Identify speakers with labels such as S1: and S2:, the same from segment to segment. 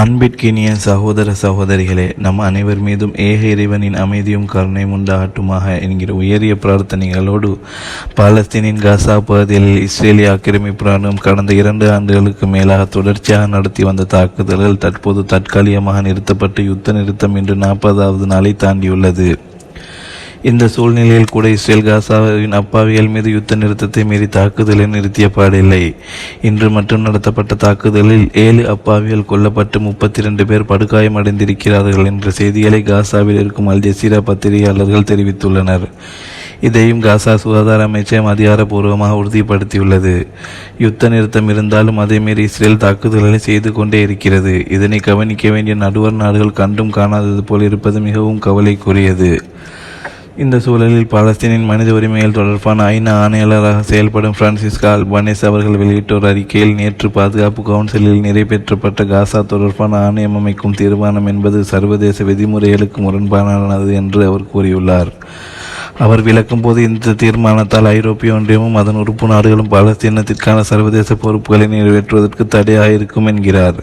S1: அன்பிற்கினிய சகோதர சகோதரிகளே நம் அனைவர் மீதும் ஏக இறைவனின் அமைதியும் கருணையும் உண்டாகட்டுமாக என்கிற உயரிய பிரார்த்தனைகளோடு பாலஸ்தீனின் காசா பகுதியில் இஸ்ரேலிய ஆக்கிரமிப்பு ராணுவம் கடந்த இரண்டு ஆண்டுகளுக்கு மேலாக தொடர்ச்சியாக நடத்தி வந்த தாக்குதல்கள் தற்போது தற்காலிகமாக நிறுத்தப்பட்டு யுத்த நிறுத்தம் இன்று நாற்பதாவது நாளை தாண்டியுள்ளது. இந்த சூழ்நிலையில் கூட இஸ்ரேல் காசாவின் அப்பாவிகள் மீது யுத்த நிறுத்தத்தை மீறி தாக்குதலை நிறுத்திய பாடில்லை. இன்று மட்டும் நடத்தப்பட்ட தாக்குதலில் ஏழு அப்பாவிகள் கொல்லப்பட்டு முப்பத்தி ரெண்டு பேர் படுகாயமடைந்திருக்கிறார்கள் என்ற செய்திகளை காசாவில் இருக்கும் அல் ஜசீரா பத்திரிகையாளர்கள் தெரிவித்துள்ளனர். இதையும் காசா சுகாதார அமைச்சகம் அதிகாரப்பூர்வமாக உறுதிப்படுத்தியுள்ளது. யுத்த நிறுத்தம் இருந்தாலும் அதே மீறி இஸ்ரேல் தாக்குதல்களை செய்து கொண்டே இருக்கிறது. இதனை கவனிக்க வேண்டிய நடுவர் நாடுகள் கண்டும் காணாதது போல் இருப்பது மிகவும் கவலைக்குரியது. இந்த சூழலில் பாலஸ்தீனின் மனித உரிமைகள் தொடர்பான ஐநா ஆணையாளராக செயல்படும் பிரான்சிஸ்கா அல்பானேஸ் அவர்கள் வெளியிட்டோர் அறிக்கையில் நேற்று பாதுகாப்பு கவுன்சிலில் நிறைவேற்றப்பட்ட காசா தொடர்பான ஆணையம் அமைக்கும் தீர்மானம் என்பது சர்வதேச விதிமுறைகளுக்கு முரண்பாடானது என்று அவர் கூறியுள்ளார். அவர் விளக்கும் போது இந்த தீர்மானத்தால் ஐரோப்பிய ஒன்றியமும் அதன் உறுப்பு நாடுகளும் பாலஸ்தீனத்திற்கான சர்வதேச பொறுப்புகளை நிறைவேற்றுவதற்கு தடையாக இருக்கும் என்கிறார்.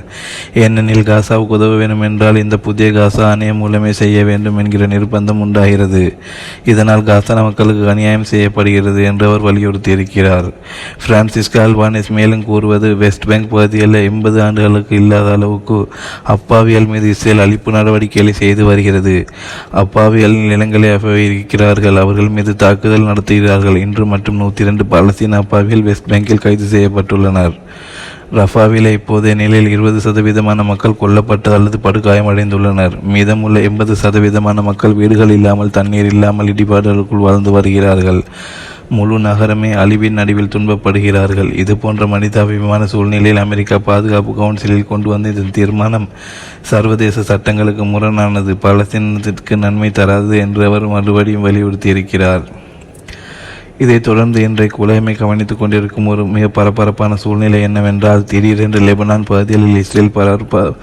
S1: ஏனெனில் காசாவுக்கு உதவ வேண்டும் என்றால் இந்த புதிய காசா ஆணையம் மூலமே செய்ய வேண்டும் என்கிற நிர்பந்தம் உண்டாகிறது. இதனால் காசா மக்களுக்கு அநியாயம் செய்யப்படுகிறது என்று அவர் வலியுறுத்தியிருக்கிறார். பிரான்சிஸ்கா அல்பானிஸ் மேலும் கூறுவது வெஸ்ட் பேங்க் பகுதியில் எண்பது ஆண்டுகளுக்கு இல்லாத அளவுக்கு அப்பாவியல் மீது இஸ்ரேல் அழிப்பு நடவடிக்கைகளை செய்து வருகிறது. அப்பாவியல் நிலங்களை அபகரிக்கிறார்கள். அவர்கள் மீது தாக்குதல் நடத்துகிறார்கள் இன்று மற்றும் நூற்றி இரண்டு பாலஸ்தீன அப்பாவிகள் வெஸ்ட் பேங்கில் கைது செய்யப்பட்டுள்ளனர். ரஃபாவில் இப்போதைய நிலையில் இருபது சதவீதமான மக்கள் கொல்லப்பட்டு அல்லது படுகாயமடைந்துள்ளனர். மீதமுள்ள எண்பது சதவீதமான மக்கள் வீடுகள் இல்லாமல் தண்ணீர் இல்லாமல் இடிபாடுகளுக்குள் வாழ்ந்து வருகிறார்கள். முழு நகரமே அழிவின் நடுவில் துன்பப்படுகிறார்கள். இது போன்ற மனிதாபிமான சூழ்நிலையில் அமெரிக்கா பாதுகாப்பு கவுன்சிலில் கொண்டு வந்த இந்த தீர்மானம் சர்வதேச சட்டங்களுக்கு முரணானது. பலஸ்தீனத்திற்கு நன்மை தராது என்று அவர் மறுபடியும் வலியுறுத்தியிருக்கிறார். இதைத் தொடர்ந்து இன்றைக்கு உலகமே கவனித்துக் கொண்டிருக்கும் ஒரு மிக பரபரப்பான சூழ்நிலை என்னவென்றால் திடீரென்று லெபனான் பகுதிகளில் இஸ்ரேல் பரப்ப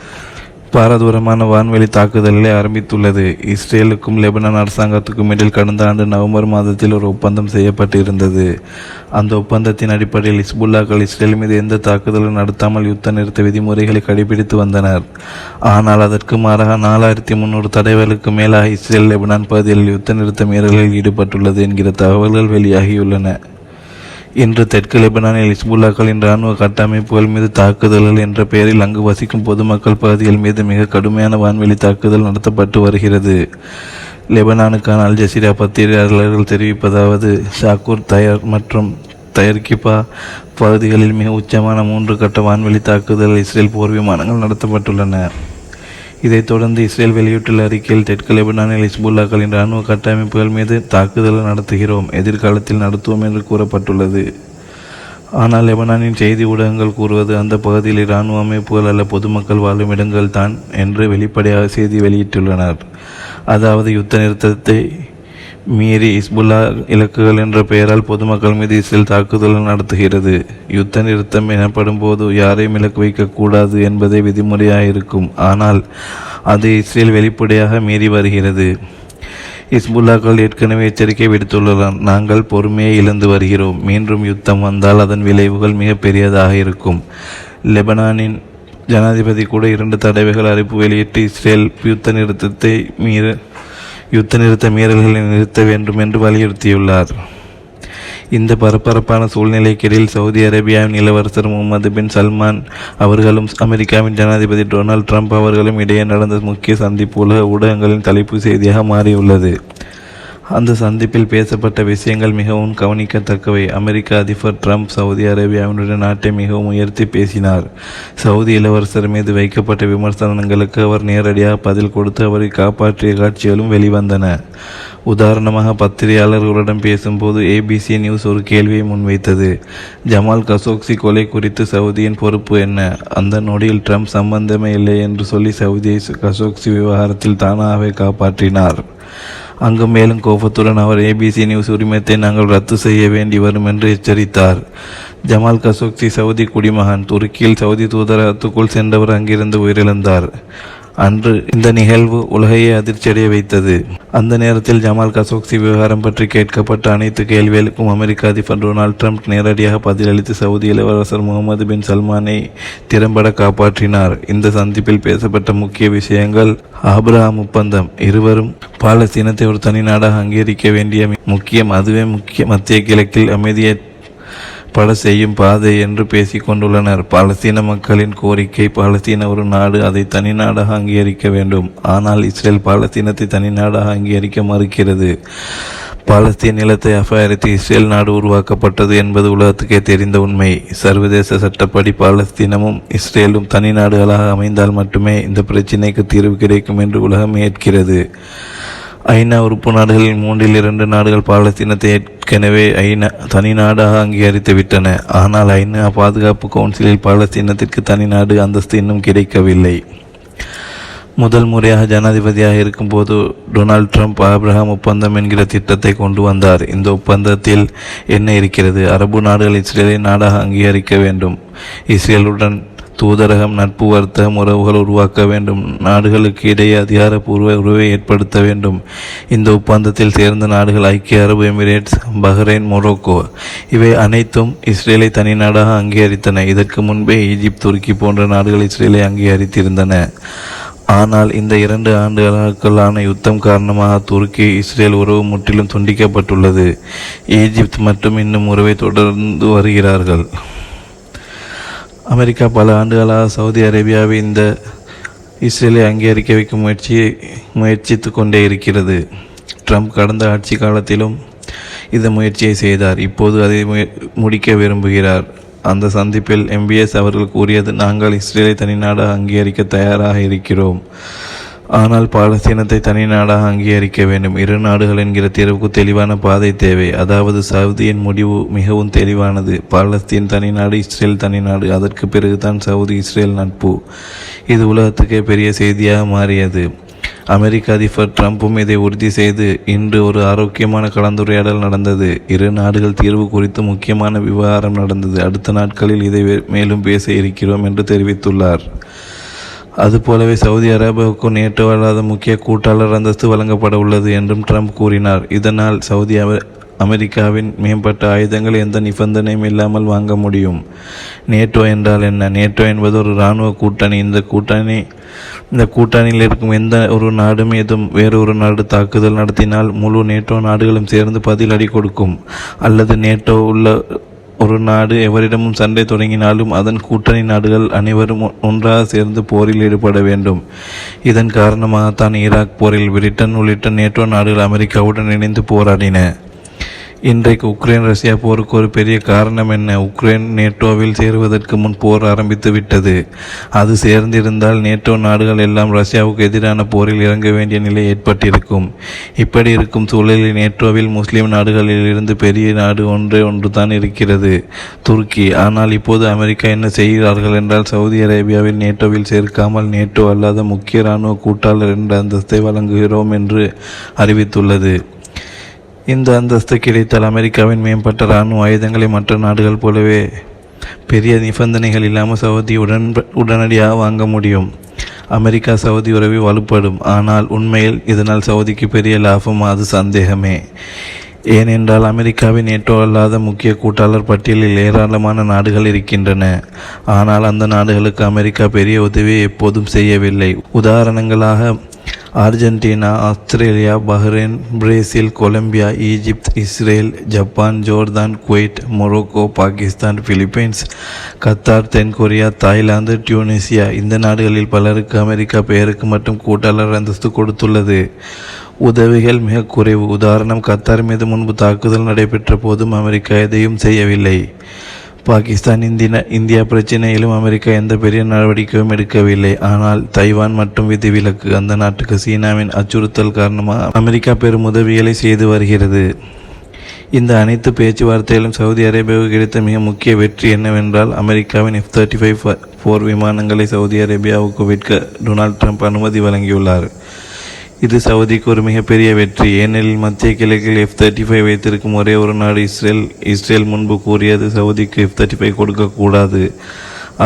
S1: பாரதூரமான வான்வெளி தாக்குதல்களை ஆரம்பித்துள்ளது. இஸ்ரேலுக்கும் லெபனான் அரசாங்கத்துக்கும் இடையில் கடந்த ஆண்டு நவம்பர் மாதத்தில் ஒரு ஒப்பந்தம் செய்யப்பட்டிருந்தது. அந்த ஒப்பந்தத்தின் அடிப்படையில் இஸ்புல்லாக்கள் இஸ்ரேல் மீது எந்த தாக்குதலும் நடத்தாமல் யுத்த நிறுத்த விதிமுறைகளை கடைபிடித்து வந்தனர். ஆனால் அதற்கு மாறாக நாலாயிரத்தி முன்னூறு தடைகளுக்கு மேலாக இஸ்ரேல் லெபனான் பகுதியில் யுத்த நிறுத்த மீறல்களில் ஈடுபட்டுள்ளது என்கிற தகவல்கள் வெளியாகியுள்ளன. இன்று தெற்கு லெபனானில் இஸ்புல்லாக்களின் இராணுவ கட்டமைப்புகள் மீது தாக்குதல்கள் என்ற பெயரில் அங்கு வசிக்கும் பொதுமக்கள் பகுதிகள் மீது மிக கடுமையான வான்வெளி தாக்குதல் நடத்தப்பட்டு வருகிறது. லெபனானுக்கான அல் ஜசீரா பத்திரிகையாளர்கள் தெரிவிப்பதாவது ஷாக்கூர் தயார் மற்றும் தயர்கிபா பகுதிகளில் மிக உச்சமான மூன்று கட்ட வான்வெளி தாக்குதல் இஸ்ரேல் போர் விமானங்கள் நடத்தப்பட்டுள்ளன. இதைத் தொடர்ந்து இஸ்ரேல் வெளியிட்டுள்ள அறிக்கையில் தெற்கு லெபனானில் இஸ்புல்லாக்களின் இராணுவ கட்டமைப்புகள் மீது தாக்குதல் நடத்துகிறோம் எதிர்காலத்தில் நடத்துவோம் என்று கூறப்பட்டுள்ளது. ஆனால் லெபனானின் செய்தி ஊடகங்கள் கூறுவது அந்த பகுதியில் இராணுவ அமைப்புகள் அல்ல பொதுமக்கள் வாழும் இடங்கள் தான் என்று வெளிப்படையாக செய்தி வெளியிட்டுள்ளனர். அதாவது யுத்த நிறுத்தத்தை மீறி இஸ்புல்லா இலக்குகள் என்ற பெயரால் பொதுமக்கள் மீது இஸ்ரேல் தாக்குதல் நடத்துகிறது. யுத்த நிறுத்தம் எனப்படும் போது யாரையும் இலக்கு வைக்கக்கூடாது என்பதே விதிமுறையாக இருக்கும் ஆனால் அது இஸ்ரேல் வெளிப்படையாக மீறி வருகிறது. இஸ்புல்லாக்கள் ஏற்கனவே எச்சரிக்கை விடுத்துள்ளனர். நாங்கள் பொறுமையை இழந்து வருகிறோம். மீண்டும் யுத்தம் வந்தால் அதன் விளைவுகள் மிக பெரியதாக இருக்கும். லெபனானின் ஜனாதிபதி கூட இரண்டு தடவைகள் அறிவிப்பு வெளியிட்டு இஸ்ரேல் யுத்த நிறுத்தத்தை மீற யுத்த நிறுத்த மீறல்களை நிறுத்த வேண்டும் என்று வலியுறுத்தியுள்ளார். இந்த பரபரப்பான சூழ்நிலைக்கிடையில் சவுதி அரேபியாவின் இளவரசர் முகமது பின் சல்மான் அவர்களும் அமெரிக்காவின் ஜனாதிபதி டொனால்ட் ட்ரம்ப் அவர்களும் இடையே நடந்த முக்கிய சந்திப்பு உலக ஊடகங்களின் தலைப்பு செய்தியாக மாறியுள்ளது. அந்த சந்திப்பில் பேசப்பட்ட விஷயங்கள் மிகவும் கவனிக்கத்தக்கவை. அமெரிக்க அதிபர் ட்ரம்ப் சவுதி அரேபியாவினுடைய நாட்டை மிகவும் உயர்த்தி பேசினார். சவுதி இளவரசர் மீது வைக்கப்பட்ட விமர்சனங்களுக்கு அவர் நேரடியாக பதில் கொடுத்து அவரை காப்பாற்றிய காட்சிகளும் வெளிவந்தன. உதாரணமாக பத்திரிகையாளர்களுடன் பேசும்போது ஏபிசி நியூஸ் ஒரு கேள்வியை முன்வைத்தது. ஜமால் கசோக்சி கொலை குறித்து சவுதியின் பொறுப்பு என்ன? அந்த நொடியில் ட்ரம்ப் சம்பந்தமே இல்லை என்று சொல்லி சவுதியை கசோக்சி விவகாரத்தில் தானாகவே காப்பாற்றினார். அங்கு மேலும் கோபத்துடன் அவர் ஏபிசி நியூஸ் உரிமத்தை நாங்கள் ரத்து செய்ய வேண்டி வரும் என்று எச்சரித்தார். ஜமால் கசோக்சி சவுதி குடிமகன் துருக்கியில் சவுதி தூதரகத்துக்குள் சென்றவர் அங்கிருந்து உயிரிழந்தார். அன்று இந்த நிகழ்வு உலகையே அதிர்ச்சியடைய வைத்தது. அந்த நேரத்தில் ஜமால் கசோக்சி விவகாரம் பற்றி கேட்கப்பட்ட அனைத்து கேள்விகளுக்கும் அமெரிக்க அதிபர் டொனால்ட் ட்ரம்ப் நேரடியாக பதிலளித்து சவுதி இளவரசர் முகமது பின் சல்மானை திறம்பட காப்பாற்றினார். இந்த சந்திப்பில் பேசப்பட்ட முக்கிய விஷயங்கள் ஆப்ரஹாம் ஒப்பந்தம். இருவரும் பாலஸ்தீனத்தை ஒரு தனி நாடாக அங்கீகரிக்க வேண்டிய முக்கியம் அதுவே முக்கிய மத்திய கிழக்கில் அமைதியை பட செய்யும் பாதை என்று பேசிக் கொண்டுள்ளனர் பாலஸ்தீன மக்களின் கோரிக்கை பாலஸ்தீன ஒரு நாடு அதை தனி நாடாக அங்கீகரிக்க வேண்டும். ஆனால் இஸ்ரேல் பாலஸ்தீனத்தை தனி நாடாக அங்கீகரிக்க மறுக்கிறது. பாலஸ்தீன் நிலத்தை அபகரித்து இஸ்ரேல் நாடு உருவாக்கப்பட்டது என்பது உலகத்துக்கே தெரிந்த உண்மை. சர்வதேச சட்டப்படி பாலஸ்தீனமும் இஸ்ரேலும் தனி நாடுகளாக அமைந்தால் மட்டுமே இந்த பிரச்சினைக்கு தீர்வு கிடைக்கும் என்று உலகம் ஏற்கிறது. ஐநா உறுப்பு நாடுகளில் மூன்றில் இரண்டு நாடுகள் பாலஸ்தீனத்தை ஏற்கனவே ஐநா தனி நாடாக அங்கீகரித்து விட்டன. ஆனால் ஐநா பாதுகாப்பு கவுன்சிலில் பாலஸ்தீனத்திற்கு தனி நாடு அந்தஸ்து இன்னும் கிடைக்கவில்லை. முதல் முறையாக ஜனாதிபதியாக இருக்கும்போது டொனால்ட் ட்ரம்ப் ஆப்ரஹாம் ஒப்பந்தம் என்கிற திட்டத்தை கொண்டு வந்தார். இந்த ஒப்பந்தத்தில் என்ன இருக்கிறது? அரபு நாடுகள் இஸ்ரேலை நாடாக அங்கீகரிக்க வேண்டும். இஸ்ரேலுடன் தூதரகம் நட்பு வர்த்தகம் உறவுகள் உருவாக்க வேண்டும். நாடுகளுக்கு இடையே அதிகாரப்பூர்வ உறவை ஏற்படுத்த வேண்டும். இந்த ஒப்பந்தத்தில் சேர்ந்த நாடுகள் ஐக்கிய அரபு எமிரேட்ஸ் பஹ்ரைன் மொரோக்கோ. இவை அனைத்தும் இஸ்ரேலை தனி நாடாக அங்கீகரித்தன. இதற்கு முன்பே ஈஜிப்த் துருக்கி போன்ற நாடுகள் இஸ்ரேலை அங்கீகரித்திருந்தன. ஆனால் இந்த இரண்டு ஆண்டுகளுக்கான யுத்தம் காரணமாக துருக்கி இஸ்ரேல் உறவு முற்றிலும் துண்டிக்கப்பட்டுள்ளது. ஈஜிப்த் மட்டும் இன்னும் உறவை தொடர்ந்து வருகிறார்கள். அமெரிக்கா பல ஆண்டுகளாக சவுதி அரேபியாவை இந்த இஸ்ரேலை அங்கீகரிக்க வைக்கும் முயற்சியை முயற்சித்து கொண்டே இருக்கிறது. ட்ரம்ப் கடந்த ஆட்சி காலத்திலும் இந்த முயற்சியை செய்தார். இப்போது அதை முடிக்க விரும்புகிறார். அந்த சந்திப்பில் எம்பிஎஸ் அவர்கள் கூறியது நாங்கள் இஸ்ரேலை தனிநாடாக அங்கீகரிக்க தயாராக இருக்கிறோம். ஆனால் பாலஸ்தீனத்தை தனி நாடாக அங்கீகரிக்க வேண்டும். இரு நாடுகள் என்கிற தீர்வுக்கு தெளிவான பாதை தேவை. அதாவது சவுதியின் முடிவு மிகவும் தெளிவானது. பாலஸ்தீன் தனி நாடு இஸ்ரேல் தனி நாடு. அதற்கு பிறகுதான் சவுதி இஸ்ரேல் நட்பு. இது உலகத்துக்கே பெரிய செய்தியாக மாறியது. அமெரிக்க அதிபர் ட்ரம்ப்பும் இதை உறுதி செய்து இன்று ஒரு ஆரோக்கியமான கலந்துரையாடல் நடந்தது. இரு நாடுகள் தீர்வு குறித்து முக்கியமான விவகாரம் நடந்தது. அடுத்த நாட்களில் இதை மேலும் பேச இருக்கிறோம் என்று தெரிவித்துள்ளார். அதுபோலவே சவுதி அரேபியாவுக்கும் நேற்று வராத முக்கிய கூட்டாளர் அந்தஸ்து வழங்கப்பட உள்ளது என்றும் ட்ரம்ப் கூறினார். இதனால் சவுதி அமெரிக்காவின் மேம்பட்ட ஆயுதங்கள் எந்த நிபந்தனையும் இல்லாமல் வாங்க முடியும். நேட்டோ என்றால் என்ன? நேட்டோ என்பது ஒரு இராணுவ கூட்டணி. இந்த கூட்டணி இந்த கூட்டணியில் இருக்கும் எந்த ஒரு நாடும் ஏதும் வேறொரு நாடு தாக்குதல் நடத்தினால் முழு நேட்டோ நாடுகளும் சேர்ந்து பதிலடி கொடுக்கும். அல்லது நேட்டோ உள்ள ஒரு நாடு எவரிடமும் சண்டை தொடங்கினாலும் அதன் கூட்டணி நாடுகள் அனைவரும் ஒன்றாக சேர்ந்து போரில் ஈடுபட வேண்டும். இதன் காரணமாகத்தான் ஈராக் போரில் பிரிட்டன் உள்ளிட்ட நேட்டோ நாடுகள் அமெரிக்காவுடன் இணைந்து போராடின. இன்றைக்கு உக்ரைன் ரஷ்யா போருக்கு ஒரு பெரிய காரணம் என்ன? உக்ரைன் நேட்டோவில் சேருவதற்கு முன் போர் ஆரம்பித்து விட்டது. அது சேர்ந்திருந்தால் நேட்டோ நாடுகள் எல்லாம் ரஷ்யாவுக்கு எதிரான போரில் இறங்க வேண்டிய நிலை ஏற்பட்டிருக்கும். இப்படி இருக்கும் சூழலில் நேட்டோவில் முஸ்லீம் நாடுகளில் இருந்து பெரிய நாடு ஒன்றே ஒன்று தான் இருக்கிறது துருக்கி. ஆனால் இப்போது அமெரிக்கா என்ன செய்கிறார்கள் என்றால் சவுதி அரேபியாவில் நேட்டோவில் சேர்க்காமல் நேட்டோ அல்லாத முக்கிய இராணுவ கூட்டாளர் என்ற அந்தஸ்தை வழங்குகிறோம் என்று அறிவித்துள்ளது. இந்த அந்தஸ்து கிடைத்தால் அமெரிக்காவின் மேம்பட்ட இராணுவ ஆயுதங்களை மற்ற நாடுகள் போலவே பெரிய நிபந்தனைகள் இல்லாமல் சவுதி உடன் உடனடியாக வாங்க முடியும். அமெரிக்கா சவுதி உறவை வலுப்படும். ஆனால் உண்மையில் இதனால் சவுதிக்கு பெரிய லாபம் அது சந்தேகமே. ஏனென்றால் அமெரிக்காவின் நேட்டோ அல்லாத முக்கிய கூட்டாளர் பட்டியலில் ஏராளமான நாடுகள் இருக்கின்றன. ஆனால் அந்த நாடுகளுக்கு அமெரிக்கா பெரிய உதவியை எப்போதும் செய்யவில்லை. உதாரணங்களாக Argentina Australia Bahrain Brazil Colombia Egypt Israel Japan Jordan Kuwait Morocco Pakistan Philippines Qatar தென்கொரியா தாய்லாந்து டியூனிசியா இந்த நாடுகளில் பலருக்கு அமெரிக்கா பெயருக்கு மட்டும் கூட்டாளர் அந்தஸ்து கொடுத்துள்ளது. உதவிகள் மிக குறைவு. உதாரணம் கத்தார் மீது முன்பு தாக்குதல் நடைபெற்ற போதும் அமெரிக்கா எதையும் செய்யவில்லை. பாகிஸ்தான் இந்திய இந்தியா பிரச்சனையிலும் அமெரிக்கா எந்த பெரிய நடவடிக்கையும் எடுக்கவில்லை. ஆனால் தைவான் மற்றும் விதிவிலக்கு அந்த நாட்டுக்கு சீனாவின் அச்சுறுத்தல் காரணமாக அமெரிக்கா பெரும் உதவிகளை செய்து வருகிறது. இந்த அனைத்து பேச்சுவார்த்தையிலும் சவுதி அரேபியாவுக்கு கிடைத்த மிக முக்கிய வெற்றி என்னவென்றால் அமெரிக்காவின் எஃப் தேர்ட்டி ஃபைவ் போர் விமானங்களை சவுதி அரேபியாவுக்கு விற்க டொனால்ட் ட்ரம்ப் அனுமதி வழங்கியுள்ளார். இது சவுதிக்கு ஒரு மிகப்பெரிய வெற்றி. ஏனெனில் மத்திய கிழக்கில் எஃப் தேர்ட்டி ஃபைவ் வைத்திருக்கும் ஒரே ஒரு நாடு இஸ்ரேல். இஸ்ரேல் முன்பு கூறியது சவுதிக்கு எஃப் தேர்ட்டி ஃபைவ் கொடுக்கக்கூடாது.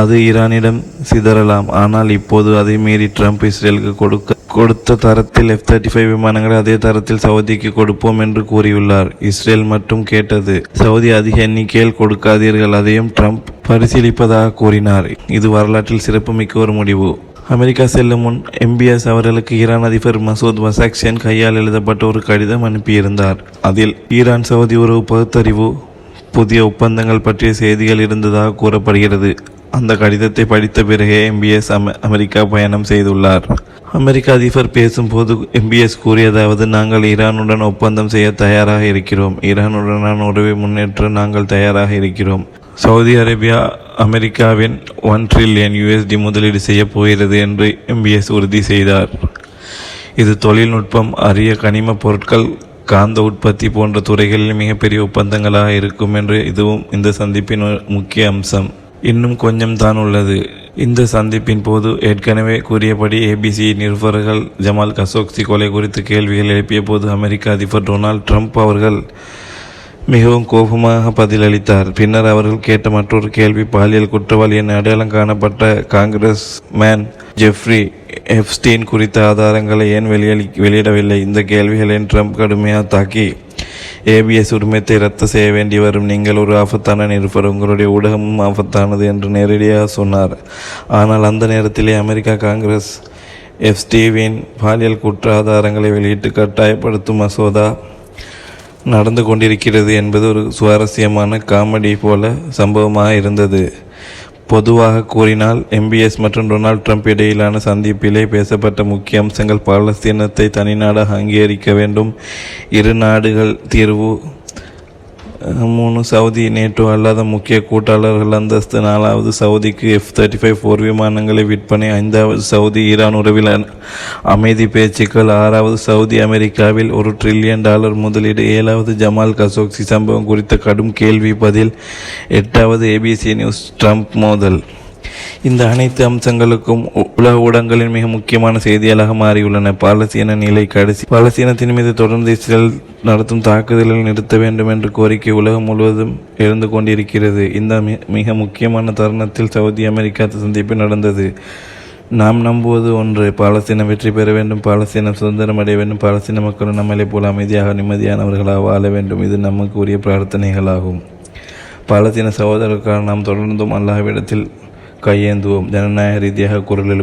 S1: அது ஈரானிடம் சிதறலாம். ஆனால் இப்போது அதை மீறி ட்ரம்ப் இஸ்ரேலுக்கு கொடுக்க கொடுத்த தரத்தில் எஃப் தேர்ட்டி ஃபைவ் விமானங்களை அதே தரத்தில் சவுதிக்கு கொடுப்போம் என்று கூறியுள்ளார். இஸ்ரேல் மட்டும் கேட்டது சவுதி அதிக எண்ணிக்கையில் கொடுக்காதீர்கள். அதையும் ட்ரம்ப் பரிசீலிப்பதாக கூறினார். இது வரலாற்றில் சிறப்புமிக்க ஒரு முடிவு. அமெரிக்கா செல்லும் முன் எம்பிஎஸ் அவர்களுக்கு ஈரான் அதிபர் மசூத் வசாக்ஷன் கையால் எழுதப்பட்ட ஒரு கடிதம் அனுப்பியிருந்தார். அதில் ஈரான் சவுதி உறவு பகுத்தறிவு புதிய ஒப்பந்தங்கள் பற்றிய செய்திகள் இருந்ததாக கூறப்படுகிறது. அந்த கடிதத்தை படித்த பிறகே எம்பிஎஸ் அமெ அமெரிக்கா பயணம் செய்துள்ளார். அமெரிக்க அதிபர் பேசும்போது எம்பிஎஸ் கூறியதாவது நாங்கள் ஈரானுடன் ஒப்பந்தம் செய்ய தயாராக இருக்கிறோம். ஈரானுடனான உறவை முன்னேற்ற நாங்கள் தயாராக இருக்கிறோம். சவுதி அரேபியா அமெரிக்காவின் ஒன் ட்ரில்லியன் யூஎஸ்டி முதலீடு செய்யப் போகிறது என்று எம்பிஎஸ் உறுதி செய்தார். இது தொழில்நுட்பம் அரிய கனிம பொருட்கள் காந்த உற்பத்தி போன்ற துறைகளில் மிகப்பெரிய ஒப்பந்தங்களாக இருக்கும் என்று இதுவும் இந்த சந்திப்பின் முக்கிய அம்சம். இன்னும் கொஞ்சம் தான் உள்ளது. இந்த சந்திப்பின் போது ஏற்கனவே கூறியபடி ஏபிசி நிருபர்கள் ஜமால் கசோக்சி கொலை குறித்து கேள்விகள் எழுப்பிய போது அமெரிக்க அதிபர் டொனால்ட் ட்ரம்ப் அவர்கள் மிகவும் கோபமாக பதிலளித்தார். பின்னர் அவர்கள் கேட்ட மற்றொரு கேள்வி பாலியல் குற்றவாளி என அடையாளம் காணப்பட்ட காங்கிரஸ் மேன் ஜெஃப்ரி எப்ஸ்டீன் குறித்த ஆதாரங்களை ஏன் வெளியளி வெளியிடவில்லை? இந்த கேள்விகளை ட்ரம்ப் கடுமையாக தாக்கி ஏபிஎஸ் உரிமத்தை ரத்து செய்ய வேண்டி வரும். நீங்கள் ஒரு ஆபத்தான நிருபர் உங்களுடைய ஊடகமும் ஆபத்தானது என்று நேரடியாக சொன்னார். ஆனால் அந்த நேரத்திலே அமெரிக்கா காங்கிரஸ் எஃப்ஸ்டீவின் பாலியல் குற்ற ஆதாரங்களை வெளியிட்டு கட்டாயப்படுத்தும் மசோதா நடந்து கொண்டிருக்கிறது என்பது ஒரு சுவாரஸ்யமான காமெடி போல சம்பவமாக இருந்தது. பொதுவாக கூறினால் எம்பிஎஸ் மற்றும் டொனால்ட் ட்ரம்ப் இடையிலான சந்திப்பிலே பேசப்பட்ட முக்கிய அம்சங்கள் பாலஸ்தீனத்தை தனிநாடாக அங்கீகரிக்க வேண்டும். இரு நாடுகள் தீர்வு மூணு சவுதி நேட்டோ அல்லாத முக்கிய கூட்டாளர்கள் அந்தஸ்து நாலாவது சவுதிக்கு எஃப் தேர்ட்டி ஃபைவ் போர் விமானங்களை விற்பனை ஐந்தாவது சவுதி ஈரான் உறவில் அமைதி பேச்சுக்கள் ஆறாவது சவுதி அமெரிக்காவில் ஒரு ட்ரில்லியன் டாலர் முதலீடு ஏழாவது ஜமால் கசோக்சி சம்பவம் குறித்த கடும் கேள்வி பதில் எட்டாவது ஏபிசி நியூஸ் ட்ரம்ப் மோதல். இந்த அனைத்து அம்சங்களுக்கும் உ- உலக ஊடகங்களின் மிக முக்கியமான செய்திகளாக மாறியுள்ளன. பாலஸ்தீன நிலை கடைசி பாலஸ்தீனத்தின் மீது தொடர்ந்து இஸ்ரேல் நடத்தும் தாக்குதலை நிறுத்த வேண்டும் என்ற கோரிக்கை உலகம் முழுவதும் எழுந்து கொண்டிருக்கிறது. இந்த மி- மிக முக்கியமான தருணத்தில் சவுதி அமெரிக்கா சந்திப்பு நடந்தது. நாம் நம்புவது ஒன்று பாலஸ்தீனம் வெற்றி பெற வேண்டும் பாலஸ்தீனம் சுதந்திரம் அடைய வேண்டும் பாலஸ்தீன மக்களும் நம்மளை போல அமைதியாக நிம்மதியானவர்களாக வாழ வேண்டும். இது நமக்கு உரிய பிரார்த்தனைகளாகும். பாலஸ்தீன சகோதரர்களுக்காக நாம் தொடர்ந்தும் அல்லாஹ்விடத்தில் കയ്യേന്തുവം? ജനനായ രീതിയായ കുരലിൽ